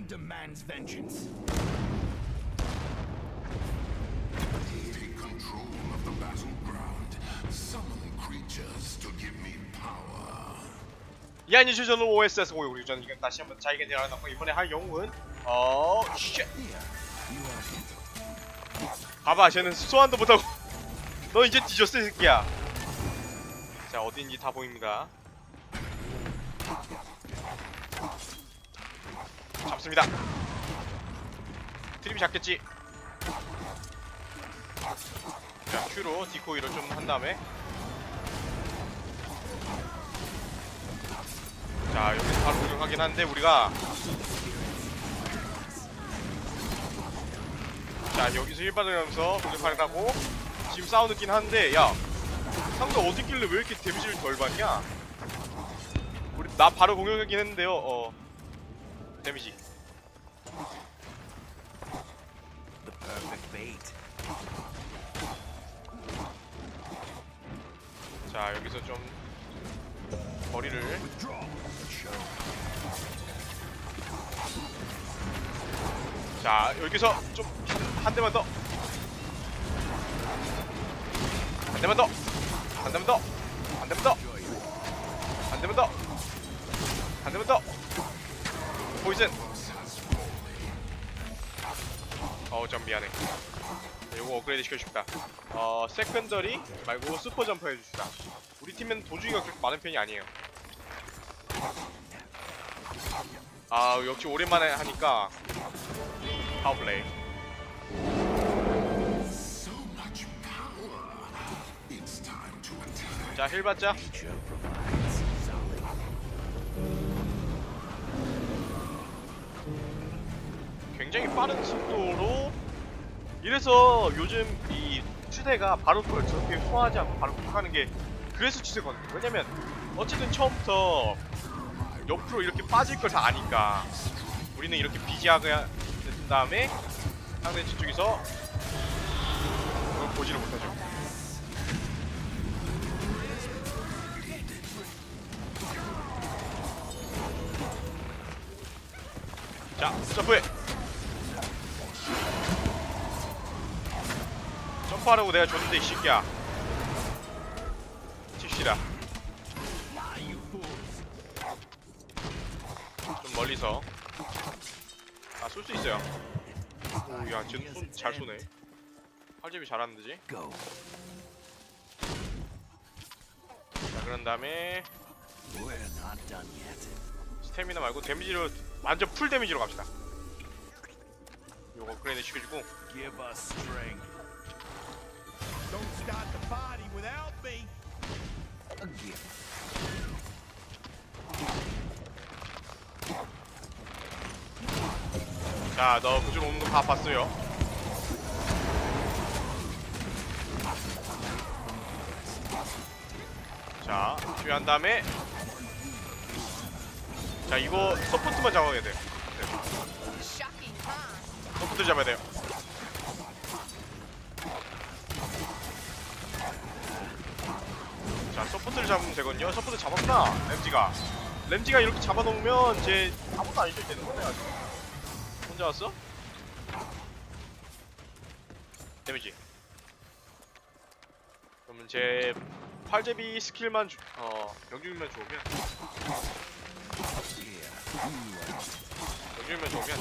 man demands vengeance. Take control of the battleground. Summon creatures to give me power. 예 안녕하세요 저는 OSS 고요 우리 저는 이건 다시 한번 자기가 되어놨고 이번에 할 영웅은 어... 쉣 봐봐 쟤는 소환도 못하고 너 이제 뒤졌어 이 새끼야 자 어딘지 다 보입니다 잡습니다. 트림이 잡겠지? 자 Q로 디코이를 좀 한 다음에. 자 여기서 바로 공격하긴 한데 우리가 자 여기서 일반을 하면서 공격하려고 지금 싸우긴 하는데 야 상대 어디 길래 왜 이렇게 데미지를 덜 받냐? 우리 나 바로 공격하긴 했는데요 어 데미지 자 여기서 좀 거리를. 자 여기서 좀 한 대만 더. 한 대만 더. 한 대만 더. 한 대만 더. 한 대만 더. 한 대만 더. 보이슨. 어우 좀 미안해. 요거 업그레이드 시켜줍시다. 어 세컨더리 말고 슈퍼 점프 해줍시다. 우리 팀은 도중이가 그렇게 많은 편이 아니에요. 아 역시 오랜만에 하니까 파워플레이. 자, 힐 받자. 굉장히 빠른 속도로 이래서 요즘 이 추세가 바로 그걸 저렇게 소화하지 않고 바로 공격하는 게 그래서 추세거든요. 왜냐면 어쨌든 처음부터 옆으로 이렇게 빠질 걸 다 아니까 우리는 이렇게 비지하게 된 다음에 상대 뒤쪽에서 그걸 보지를 못하죠. 자, 점프해. 점프하라고 내가 줬는데 이 새끼야. 칩시다. 좀 멀리서. 아, 쏠 수 있어요. 오, 야, 쟤는 손잘 쏘네. 활제비 잘하는데지? Go. 자, 그런 다음에. 스태미나 말고 데미지로 완전 풀 데미지로 갑시다. 요거 업그레이드 시켜주고 without me. A gift. 자, 너 그쪽 오는 거 다 봤어요. 자, 주의한 다음에 자, 이거 서포트만 잡아야 돼. Huh? 서포트 잡아야 돼요. 잡으면 되거든요. 서포트 잡았구나, 램지가. 램지가 이렇게 잡아놓으면 제 아무도 안 해줘야 되는 거네, 아직. 혼자 왔어? 데미지. 그러면 제 팔제비 스킬만 주, 어 명중률만 좋으면 명중률만 좋으면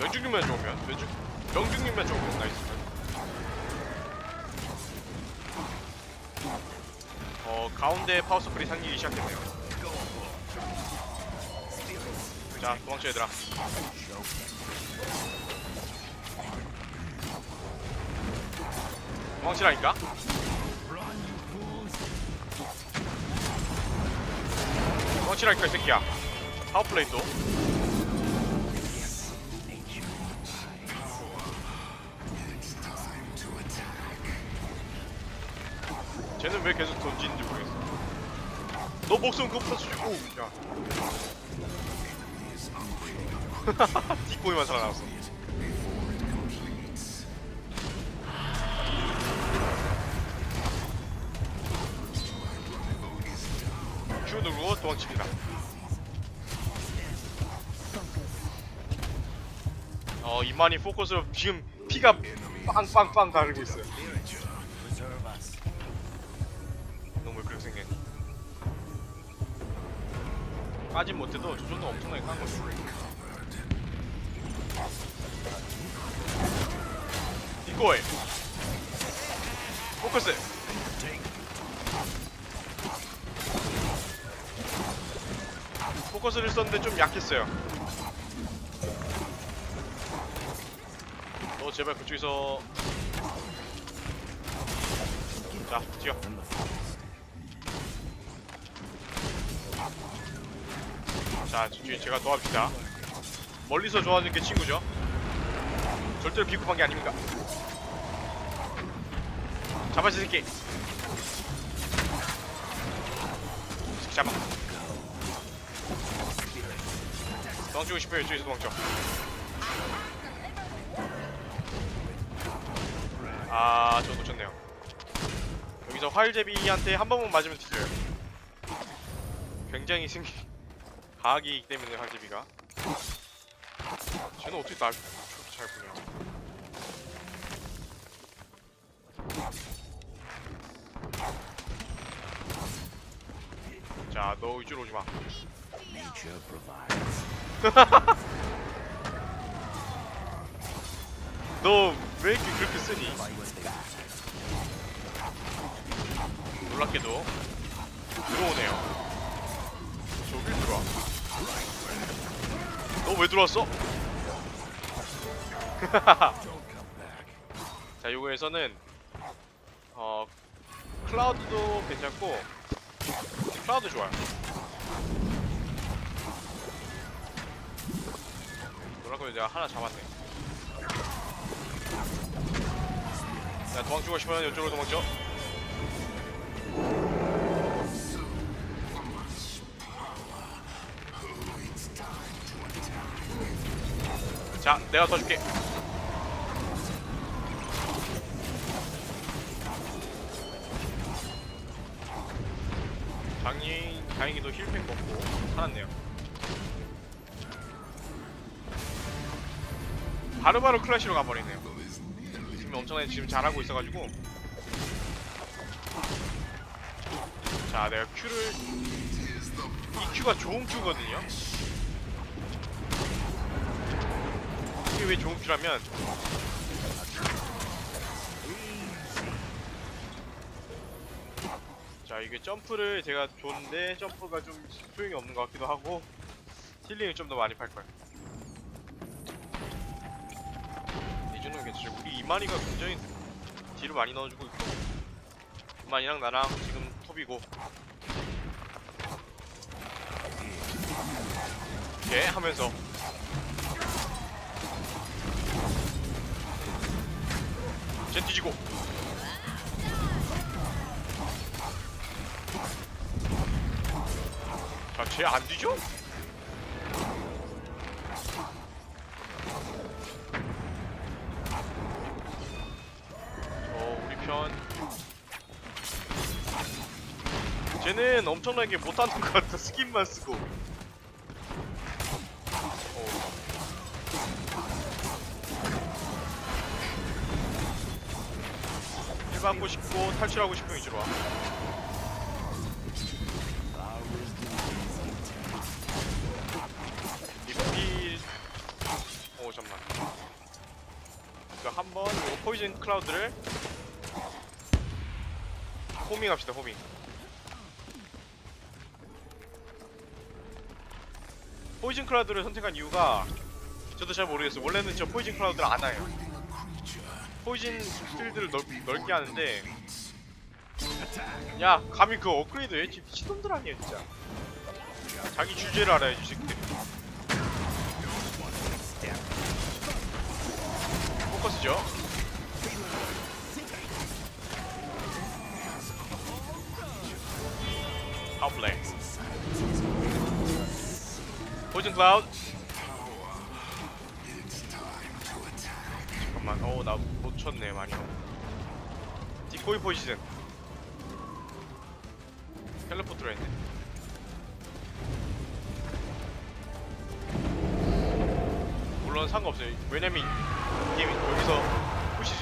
명중률만 좋으면 명중 명중률만 좋으면 나이스. 어 가운데 파워 서플이 생기기 시작했네요. 자 도망쳐 얘들아. 도망치라니까? 도망치라니까 이 새끼야. 파워플레이 또. 쟤는 왜 계속 던지는지 모르겠어. 너 목숨 그거부터 주고. 야. 뒷고기만 살아남았어. Q 누르고 도망칩니다. 어 이만희 포커스로 지금 피가 빵빵빵 가르고 있어요. 까진 못해도 저 정도 엄청나게 깐 거죠. 이거에 포커스. 포커스를 썼는데 좀 약했어요. 너 제발 그쪽에서 자 뛰어. 자, 뒤에 제가 도와줍니다. 멀리서 좋아하는 게 친구죠. 절대로 비겁한 게 아닙니다. 잡아, 이 새끼. 이 새끼 잡아. 도망치고 싶어요. 이쪽에서 도망쳐. 아, 저 놓쳤네요. 여기서 화일제비한테 한 번만 맞으면 뒤져요. 굉장히 승기 과학이기 때문에 화일제비가. 쟤는 어떻게 날 저렇게 잘 보냐. 자, 너 이쪽으로 오지 마. Nature provides. 너왜 이렇게 그렇게 쓰니? 놀랍게도 들어오네요. 저길 들어와. 너 왜 들어왔어? 자, 요거에서는 어 클라우드도 괜찮고 클라우드 좋아요. 놀랍게도 내가 하나 잡았네. 자, 도망치고 싶으면 이쪽으로 도망쳐. 자, 내가 더 줄게. 장인 다행히도 힐팩 먹고 살았네요. 바로바로 클래시로 가버리네요. 지금 엄청나게 지금 잘하고 있어가지고. 자, 내가 Q를 이 Q가 좋은 Q거든요. 이게 왜 좋은 Q라면 자 이게 점프를 제가 좋은데 점프가 좀 소용이 없는 것 같기도 하고 힐링을 좀 더 많이 팔 거예요. 이준은 괜찮죠. 우리 이만희가 굉장히 딜을 많이 넣어주고 있고 이만희랑 나랑 지금 톱이고 이렇게 하면서 쟤 뒤지고. 자쟤 안 뒤져? 저 우리 편. 쟤는 엄청나게 못하는 것 같아 스킨만 쓰고 받고 싶고 탈출하고 싶으면 이리로. 와 리필 오 잠만. 그 한번 요 포이즌 클라우드를 호밍 합시다 호밍. 포이즌 클라우드를 선택한 이유가 저도 잘 모르겠어요. 원래는 저 포이즌 클라우드를 안 해요 포이즌 필드를 넓, 넓게 하는데 야 감히 그 업그레이드 해? 지금 미친놈들 아니야 진짜. 자기 주제를 알아야지 이 새끼들 포커스죠? 아웃플레이 포이즌 클라우드 놓쳤네 많이. 디코이 포지션. 텔레포트로 했네 물론 상관없어요. 왜냐면 게임 여기서 푸시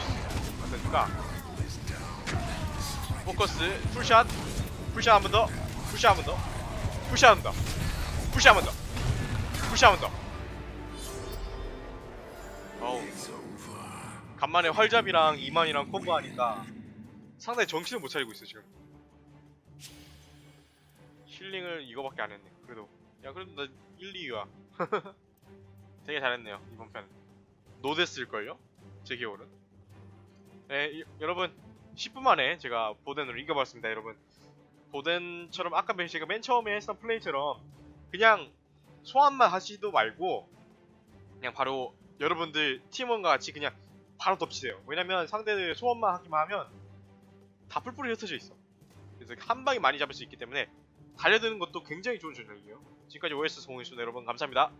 안 되니까 포커스 풀샷 풀샷 한 번 더 풀샷 한 번 더 풀샷 한 번 더 풀샷 한 번 더 풀샷 한 번 더. 어우. 간만에 활잡이랑 이만이랑 콤보하니까 상당히 정신을 못 차리고 있어 지금. 힐링을 이거밖에 안 했네 그래도. 야 그래도 나 1, 2위야 되게 잘했네요 이번 편 노데스일걸요? 제 기억으로는? 네 이- 여러분 10분 만에 제가 보덴으로 이겨봤습니다 여러분. 보덴처럼 아까 맨- 제가 맨 처음에 했던 플레이처럼 그냥 소환만 하시도 말고 그냥 바로 여러분들 팀원과 같이 그냥 바로 덮치세요. 왜냐면 상대들 소환만 하기만 하면 다 뿔뿔이 흩어져 있어. 그래서 한 방에 많이 잡을 수 있기 때문에 달려드는 것도 굉장히 좋은 전략이에요. 지금까지 OS 송이순 여러분 감사합니다